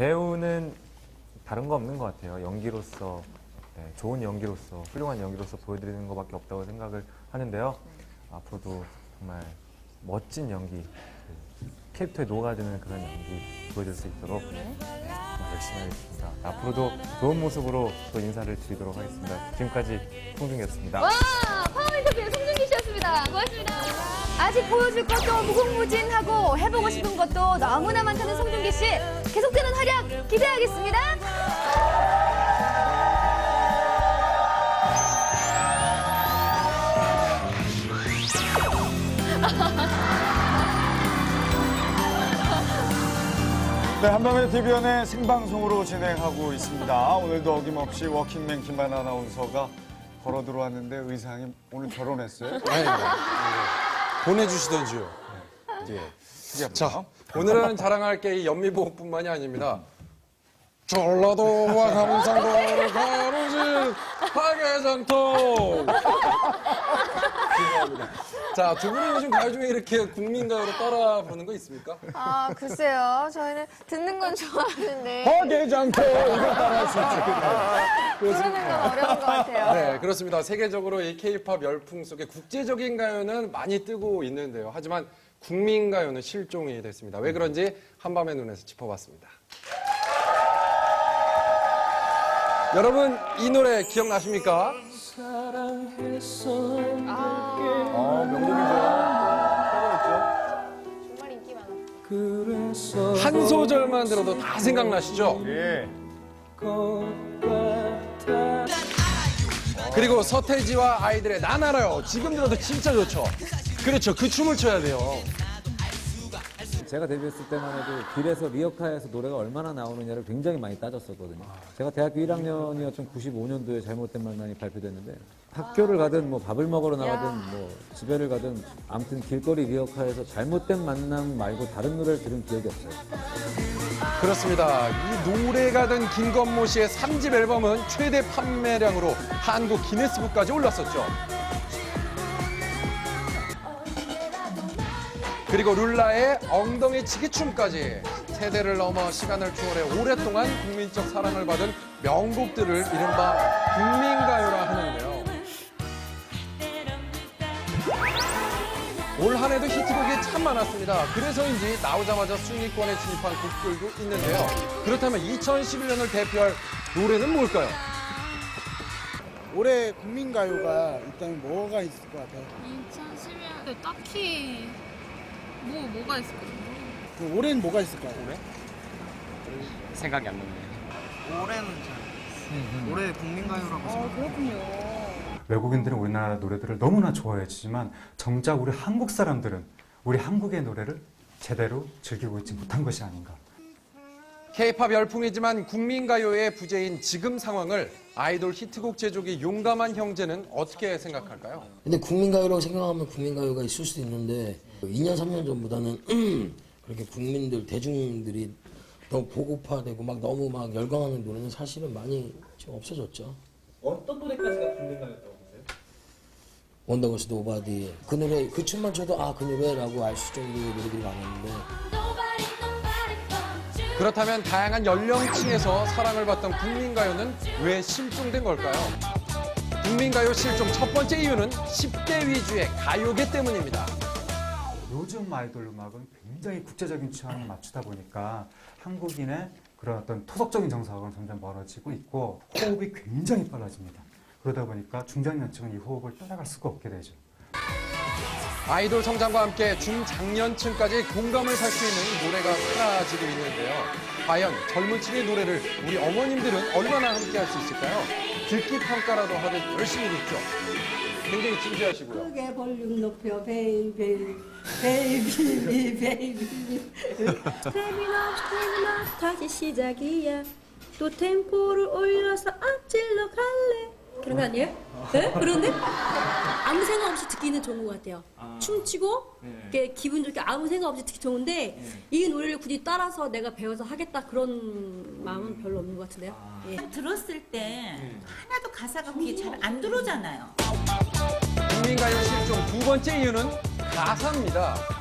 배우는 다른 거 없는 것 같아요. 연기로서 네, 좋은 연기로서 훌륭한 연기로서 보여드리는 것밖에 없다고 생각을 하는데요. 앞으로도 정말 멋진 연기, 그 캐릭터에 녹아드는 그런 연기 보여줄 수 있도록 네, 정말 열심히 하겠습니다. 앞으로도 좋은 모습으로 또 인사를 드리도록 하겠습니다. 지금까지 송중이었습니다. 와, 파워 인터뷰 송중기 씨였습니다. 고맙습니다. 아직 보여줄 것도 무궁무진하고 해보고 싶은 것도 너무나 많다는 송중기 씨. 계속되는 활약 기대하겠습니다. 네, 한밤의 TV연의 생방송으로 진행하고 있습니다. 오늘도 어김없이 워킹맨 김한 아나운서가 걸어 들어왔는데 의상이 오늘 결혼했어요? 아닙니다. 보내주시던지요. 예. 그게 자? 오늘은 자랑할 게 이 연미보호뿐만이 아닙니다. 전라도와 감상도를 가로진 하계장터. 죄송합니다. 자, 두 분은 요즘 가요 중에 이렇게 국민가요로 따라 부르는 거 있습니까? 아, 글쎄요. 저희는 듣는 건 좋아하는데 하계장터 이거 따라 할 수 있죠. 부르는 건 어려운 것 같아요. 네, 그렇습니다. 세계적으로 이 K-팝 열풍 속에 국제적인 가요는 많이 뜨고 있는데요. 하지만 국민 가요는 실종이 됐습니다. 왜 그런지 한밤의 눈에서 짚어봤습니다. 여러분, 이 노래 기억나십니까? 어, 명곡이죠. 정말 인기 많아. 한 소절만 들어도 다 생각나시죠? 예. 그리고 서태지와 아이들의 난 알아요. 지금 들어도 진짜 좋죠? 그렇죠. 그 춤을 춰야 돼요. 제가 데뷔했을 때만 해도 길에서 리어카에서 노래가 얼마나 나오느냐를 굉장히 많이 따졌었거든요. 제가 대학교 1학년이었던 95년도에 잘못된 만남이 발표됐는데 학교를 가든 뭐 밥을 먹으러 나가든 뭐 집에를 가든 아무튼 길거리 리어카에서 잘못된 만남 말고 다른 노래를 들은 기억이 없어요. 그렇습니다. 이 노래가 된 김건모 씨의 3집 앨범은 최대 판매량으로 한국 기네스북까지 올랐었죠. 그리고 룰라의 엉덩이 치기 춤까지 세대를 넘어 시간을 초월해 오랫동안 국민적 사랑을 받은 명곡들을 이른바 국민가요라 하는데요. 올 한 해도 히트곡이 참 많았습니다. 그래서인지 나오자마자 순위권에 진입한 곡들도 있는데요. 그렇다면 2011년을 대표할 노래는 뭘까요? 올해 국민가요가 일단 뭐가 있을 것 같아요? 2011년에 딱히 뭐 뭐가 있을까요? 그 올해는 뭐가 있을까요? 올해? 생각이 안 나네요. 올해는 잘 올해 국민가요라고 생각해요. 외국인들은 우리나라 노래들을 너무나 좋아했지만 정작 우리 한국 사람들은 우리 한국의 노래를 제대로 즐기고 있지 못한 것이 아닌가. K-팝 열풍이지만 국민가요의 부재인 지금 상황을 아이돌 히트곡 제조기 용감한 형제는 어떻게 생각할까요? 근데 국민가요라고 생각하면 국민가요가 있을 수도 있는데 2년 3년 전보다는 그렇게 국민들 대중들이 너무 보고파되고 막 너무 막 열광하는 노래는 사실은 많이 좀 없어졌죠. 어떤 노래까지가 국민가요였다고 보세요? 원더걸스 노바디 그 노래 그 춤만 춰도 아 그 노래라고 알 수 정도의 노래들이 많았는데 그렇다면 다양한 연령층에서 사랑을 받던 국민가요는 왜 실종된 걸까요? 국민가요 실종 첫 번째 이유는 10대 위주의 가요계 때문입니다. 요즘 아이돌 음악은 굉장히 국제적인 취향에 맞추다 보니까 한국인의 그런 어떤 토속적인 정서하고는 점점 멀어지고 있고 호흡이 굉장히 빨라집니다. 그러다 보니까 중장년층은 이 호흡을 따라갈 수가 없게 되죠. 아이돌 성장과 함께 중장년층까지 공감을 살 수 있는 노래가 사라지고 있는데요. 과연 젊은 층의 노래를 우리 어머님들은 얼마나 함께 할 수 있을까요? 듣기 평가라도 하듯 열심히 듣죠. 굉장히 진지하시고요. 크게 볼륨 높여 베이비 베이비 베이비 스텝이나 다시 시작이야 또 템포를 올려서 앞질러 갈래 그런 거 아니에요? 네? 그런데 아무 생각 없이 듣기는 좋은 것 같아요. 춤추고 이렇게 기분 좋게 아무 생각 없이 듣기 좋은데 이 노래를 굳이 따라서 내가 배워서 하겠다 그런 마음은 별로 없는 것 같은데요. 예. 들었을 때 하나도 가사가 그게 잘안 들어오잖아요. 국민가요 실종 두 번째 이유는 가사입니다.